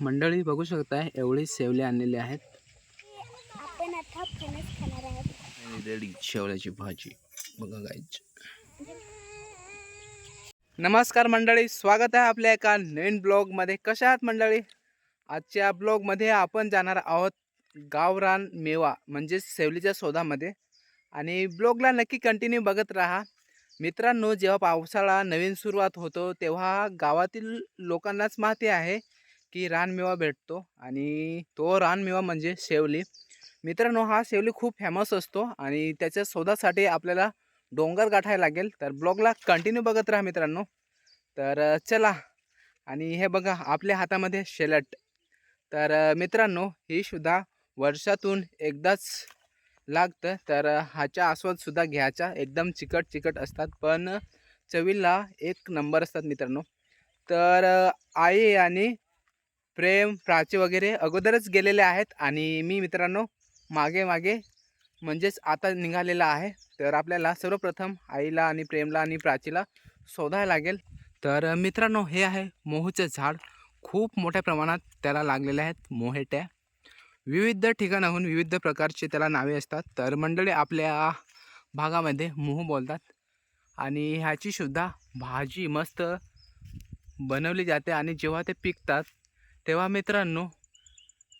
मंडळी बघू शकताय एवढी सेवले आणलेली आहेत. आपण आता फणस खाणार आहोत. रेडी शेवल्याची भाजी. बघा गायची नमस्कार मंडळी स्वागत आहे आपल्या एका नवीन ब्लॉगमध्ये. कशा आहात मंडळी? आजच्या ब्लॉगमध्ये आपण जाणार आहोत गावरान मेवा म्हणजेच सेवलीच्या शोधामध्ये. आणि ब्लॉगला नक्की कंटिन्यू बघत राहा. मित्रांनो जेव्हा पावसाळा नवीन सुरुवात होतो तेव्हा गावातील लोकांनाच माहिती आहे की रानमेवा भेटतो आणि तो रानमेवा म्हणजे शेवली. मित्रांनो हा शेवली खूप फेमस असतो आणि त्याच्या शोधासाठी आपल्याला डोंगर गाठायला लागेल. तर ब्लॉगला कंटिन्यू बघत राहा मित्रांनो. तर चला आणि हे बघा आपल्या हातामध्ये शेलट. तर मित्रांनो ही सुद्धा वर्षातून एकदाच लागतं. तर ह्याच्या ह्याचा आस्वादसुद्धा घ्यायचा. एकदम चिकट चिकट असतात. पण चवीला एक नंबर असतात मित्रांनो. तर आई आणि प्रेम प्राची वगैरे अगोदरच गेलेले आहेत आणि मी मित्रांनो मागे मागे म्हणजेच आता निघालेला आहे. तर आपल्याला सर्वप्रथम आईला आणि प्रेमला आणि प्राचीला शोधायला लागेल. तर मित्रांनो हे आहे मोहूचं झाड. खूप मोठ्या प्रमाणात त्याला लागलेले आहेत मोहेट्या. विविध ठिकाणाहून विविध प्रकारचे त्याला नावे असतात. तर मंडळी आपल्या भागामध्ये मोह बोलतात आणि ह्याचीसुद्धा भाजी मस्त बनवली जाते आणि जेव्हा ते पिकतात तेव्हा मित्रांनो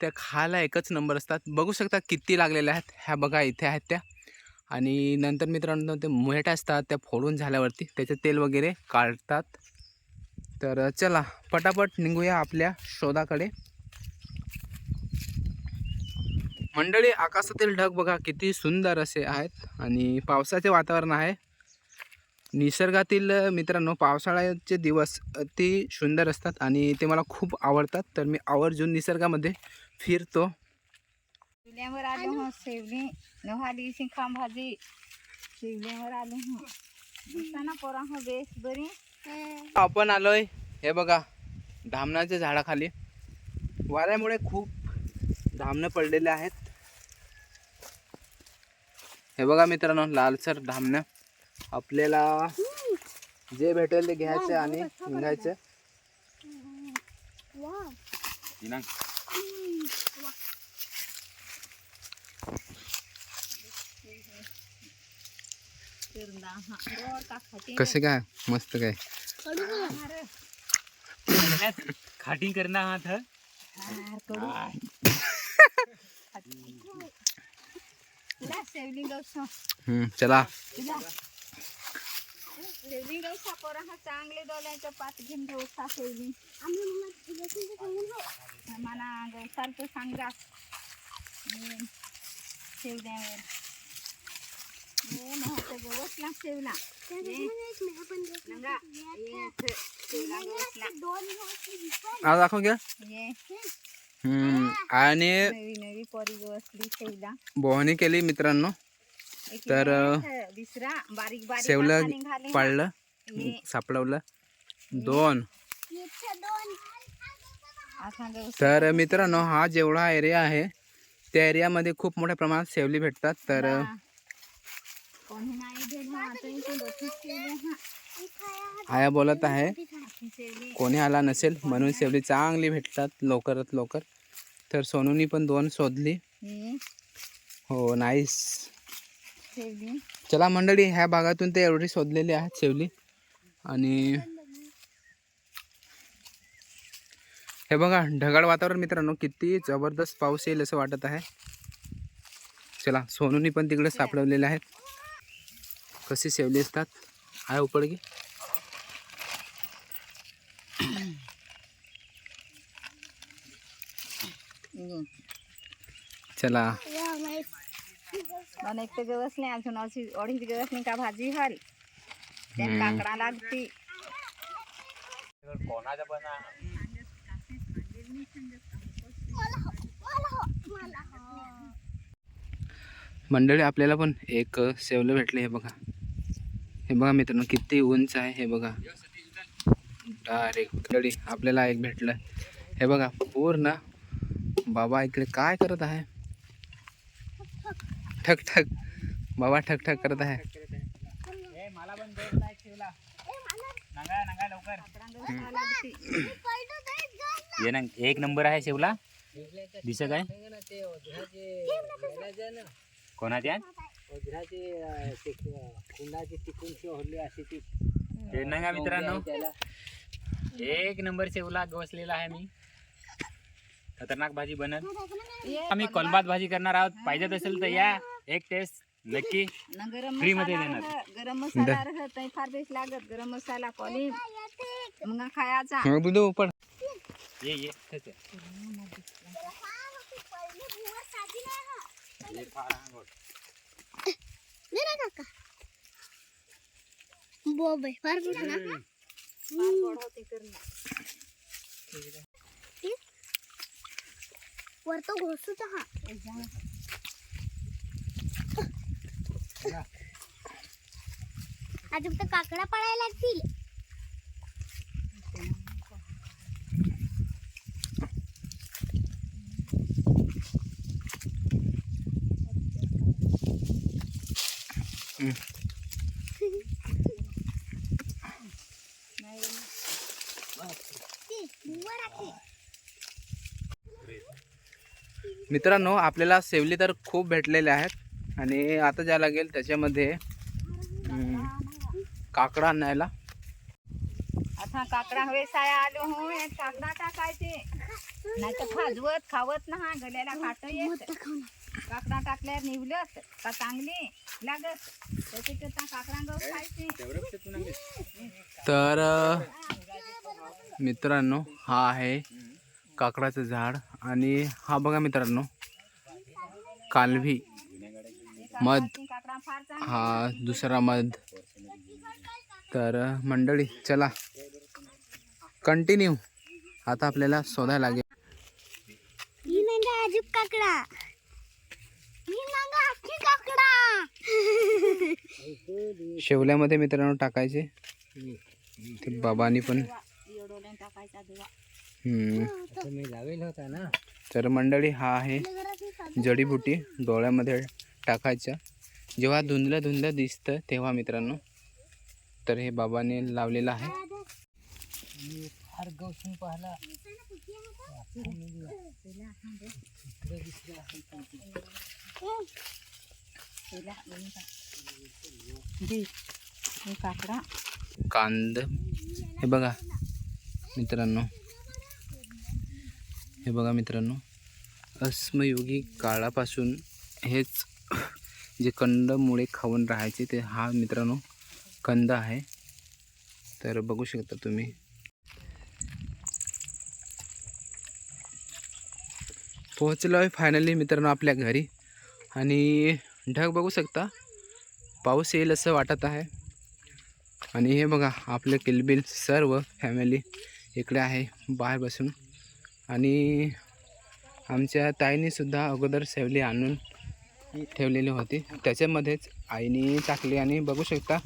त्या खायला एकच नंबर असतात. बघू शकता किती लागलेल्या आहेत ह्या बघा इथे आहेत त्या. आणि नंतर मित्रांनो ते मुहेट असतात त्या फोडून झाल्यावरती त्याचं तेल वगैरे काढतात. तर चला पटापट निघूया आपल्या शोधाकडे. मंडळी आकाशातील ढग बघा किती सुंदर असे आहेत. आणि पावसाचे वातावरण आहे. निसर्गातील मित्रांनो पावसाळ्याचे दिवस अति सुंदर असतात आणि ते मला खूप आवडतात. तर मी आवर्जून निसर्गामध्ये फिरतो. चुल्यावर आलो हो शेवली. नव्हाली शिंखा भाजी शिवल्यावर आलो हो. दिसताना पोरा हो बेस बरी. आपण आलोय हे बघा धामणाच्या झाडाखाली. वाऱ्यामुळे खूप धामणं पडलेले आहेत. हे बघा मित्रांनो लालसर धामणं. आपल्याला जे भेटेल ते घ्यायचं आणि निघायचं. कसे काय? मस्त काय? खाटी करना हाथ है? हार कडू ला शेवली गवसा हम्म, चला. ला शेवली गवसा पोरा हा चांगले पात घेऊन आम्ही हो. मला गवसाल तो सांगा हे महत्त्व दोन दिवस दिसतात. आज दाखव घ्या. ये हम्म, आणि नवी नवी पोरी गवसली शेवला बोहणी केली मित्रांनो. तर, शेवलं. पाळलं सापडवलं. दोन. गवस तर मित्रांनो हा जेवढा एरिया आहे त्या एरियामध्ये खूप मोठ्या प्रमाणात सेवली भेटतात. तर शेवले आया बोलत आहे. ही शेवली. कोणी आला नसेल म्हणून सेवली चांगली भेटतात लवकरात लवकर. तर सोनूनी पण दोन शोधली. ही. नाईस. शेवली चला मंडळी ह्या भागातून ते एवढी शोधलेली आहेत सेवली आणि हे बघा ढगाळ वातावरण मित्रांनो किती जबरदस्त पाऊस येईल असं वाटत आहे. चला सोनूनी पण तिकडे सापडवलेले आहेत. कशी सेवली असतात? आहे उपडगी. चला. एक तर गवस नाही अजून अशी अडीच गवस नाही का भाजी हल. काकडा लागती कोणाचा पण. मंडळी आपल्याला पण एक सेवलं भेटले हे बघा हे बघा मित्रांनो किती उंच आहे हे बघा डायरेक्ट मंडळी आपल्याला एक भेटलं हे बघा पूर्ण बाबा इकडे काय करत आहे ठक ठक. बाबा ठक ठक करत आहे. ये ना एक नंबर आहे शेवला. दिसत आहे. कोणाच्या हे ना का मित्रांनो एक नंबर शेवला गवसलेला आहे मी. खतरनाक भाजी बनत आम्ही कोलबात भाजी करणार आहोत. पाहिजे असेल तर या. एक टेस्ट नक्की गरम Free मध्ये मसाला देणार. गरम मसाला राहत नाही फार बेस लागत. गरम मसाला कॉलिन मग खायचा. बुधू ये ये तसं. ये फार आंघोळ. बॉबे फार मोठा ना? फार गोड होते करणं. वर तो घोसूचा हा आज फक्त काकडा पाळायला लागतील. मित्रांनो आपल्याला सेवली तर खूप भेटलेल्या आहेत. आणि आता ज्या लागेल त्याच्यामध्ये काकडा आणायला. आता काकडा हवे साया आलो हो एक काकडा टाकायचे. नाही तर खाजवत खावत ना. हा गल्याला काट येत. काकडा टाकल्यावर निवलत का चांगली लागत. त्याच्यात काकडा गहू खायचे. तर मित्रांनो हा आहे काकडाचं झाड. आणि हा बघा मित्रांनो कालवी मध. काकडा फार चांगला हा दुसरा मध. तर मंडळी चला. कंटिन्यू आता आपल्याला शोधायला लागेल. काकडा. शेवल्यामध्ये मित्रांनो टाकायचे. ते बाबांनी पण. टाकायचा. तर मंडळी हा आहे जडीबुटी डोळ्यामध्ये टाकायच्या जेव्हा धुंदलं धुंदलं दिसतं तेव्हा मित्रांनो तर हे बाबाने लावलेलं आहे. काकडा कांद. हे बघा मित्रांनो. हे बघा मित्रांनो. अस्मयुगी काळापासून हेच जे कंदमुळे खाऊन राहायचे ते हा मित्रांनो कंद आहे. तर बघू शकता तुम्ही. पोहोचलो आहे फायनली मित्रांनो आपल्या घरी. आणि ढग बघू शकता. पाऊस येईल असं वाटत आहे. आणि हे बघा आपलं किलबिल सर्व फॅमिली इकडे आहे बाहेर बसून. आणि आमच्या ताईनीसुद्धा अगोदर सेवली आणून ठेवलेली होती. त्याच्यामध्येच आईने टाकली आणि बघू शकता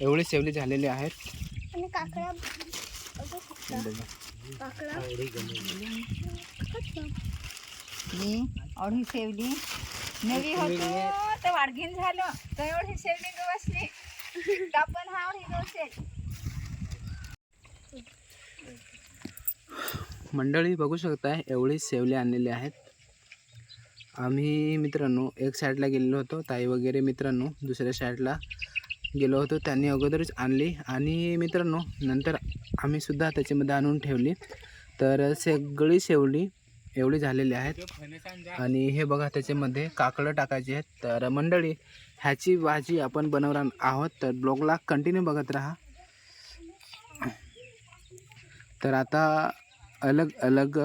एवढी सेवली झालेली आहेत. आणि सेवली. नवी होतो तर वाडगीन झालं. तर एवढी सेवली गवसली कापण हा गवसेल मंडळी बघू शकता एवढी सेवले आणलेले आहेत. आम्ही मित्रांनो एक साईडला गेलेलो होतो ताई वगैरे मित्रांनो दुसऱ्या साईडला गेलो होतो त्यांनी अगोदरच आणली. आणि मित्रांनो नंतर आम्ही सुद्धा त्याच्यामध्ये आणून ठेवली. तर सगळी शेवली एवढी झालेली आहेत. आणि हे बघा त्याच्यामध्ये काकडं टाकायचे आहेत. तर मंडळी ह्याची भाजी आपण बनवणार आहोत. तर ब्लॉगला कंटिन्यू बघत राहा. तर आता अलग अलग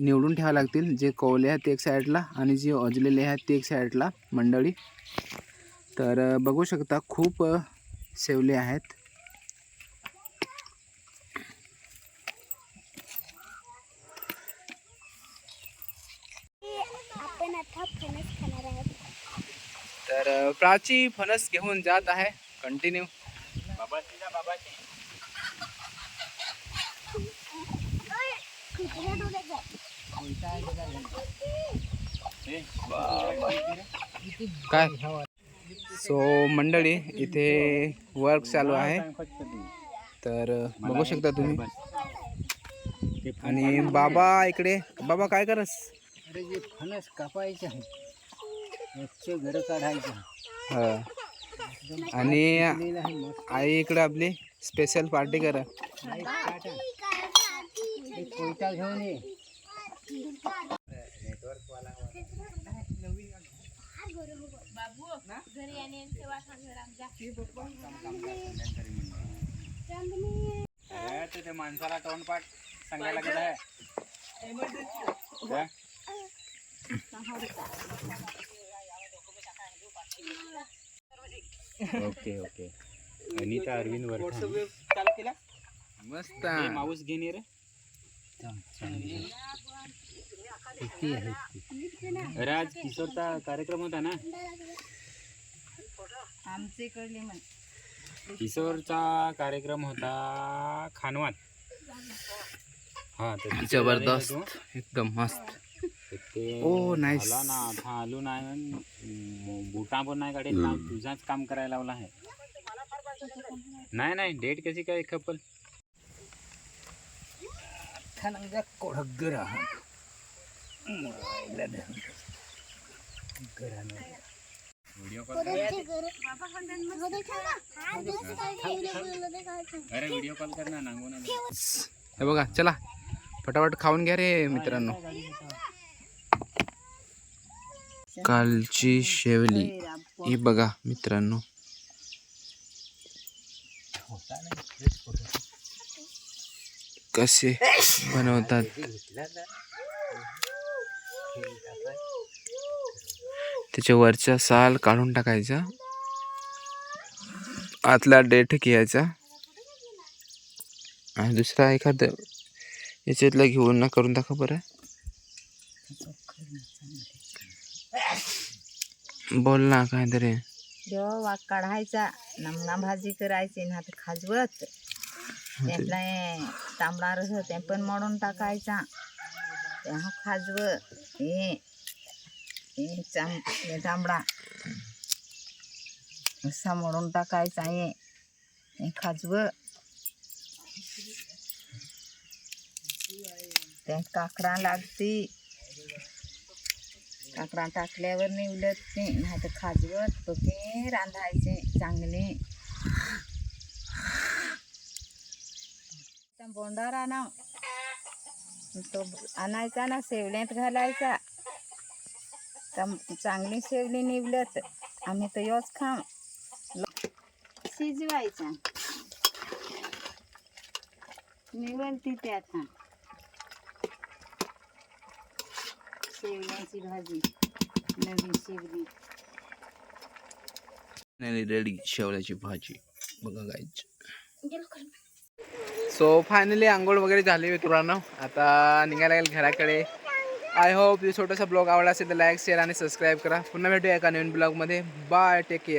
निवडून ठेवावं लागतील. जे कोवले आहेत ते एक साईडला आणि जे ओजलेले आहेत ते एक साईडला मंडळी तर अ, बघू शकता खूप अ, सेवले आहेत. आपण आता फणस खाणार आहोत. तर अ, प्राची फणस घेऊन जात आहे. कंटिन्यू बाबाची ना बाबाची ओय, कुत्र्या डोळ्यात जाय. काय? सो मंडळी इथे वर्क चालू आहे तर बघू शकता तुम्ही आणि बाबा इकडे बाबा काय करस अरे जे फणस कापायचे आहे घरं काढायचे. हा. आणि. आई इकडे आपली स्पेशल पार्टी करा काटा. एक घेऊन ये अरे, ते- ते माणसाला तोंडपाठ सांगायला आहे काय? Okay okay. अनिता अरविंद वरठाण. मस्त. माऊस घेणे रे. आज किशोरचा कार्यक्रम होता ना? आमच्या इकडली म्हण. किशोरचा कार्यक्रम होता खानवात हा तर जबरदस्त. एकदम मस्त. ओ, nice. आला ना आता आलो नाही बुटा पण नाही काढेल ना तुझाच काम करायला लावला आहे. नाही नाही डेट कशी काय खपल? कोडगर व्हिडिओ कॉल. अरे व्हिडिओ कॉल कर ना नांगू ना. हे बघा चला. फटाफट खाऊन घ्या रे मित्रांनो. कालची शेवली. ही बघा मित्रांनो. कसे बनवतात हे घेतला ना. हे टाकाय. त्याच्या वरचा साल काढून टाकायचा. आतला डेट घ्यायचा. आणि दुसरा एखादं याच्यातला घेऊन ना करून दाखव बरं. बोल ना काहीतरी. जेव्हा वाघ काढायचा. नमना भाजी करायची ना तर खाजवत. त्यातला तांबडा रस ते पण मळून टाकायचा. तेव्हा खाजव हे हे चांब हे तांबडा असा टाकायचा आहे. हे खाजव. त्या काकडा लागते. काकडा टाकल्यावर निवडत ते नाही तर खाजवत. बघे रांधायचे चांगले. बोंडा राहणार तो आणायचा ना शेवल्यात घालायचा. तर चांगली शेवली निवडत आम्ही तर योच खाम शिजवायचा. त्यात हा शेवल्याची भाजी. नवीन शेवली रेडी शेवल्याची भाजी. बघा गायची गेलो. सो फायनली आंघोळ वगैरे झाली मित्रांनो. आता निघायला लागेल घराकडे. आय होप छोटासा ब्लॉग आवडला असेल तर लाईक शेअर आणि सबस्क्राईब करा. पुन्हा भेटूया एका नवीन ब्लॉगमध्ये बाय टेक केअर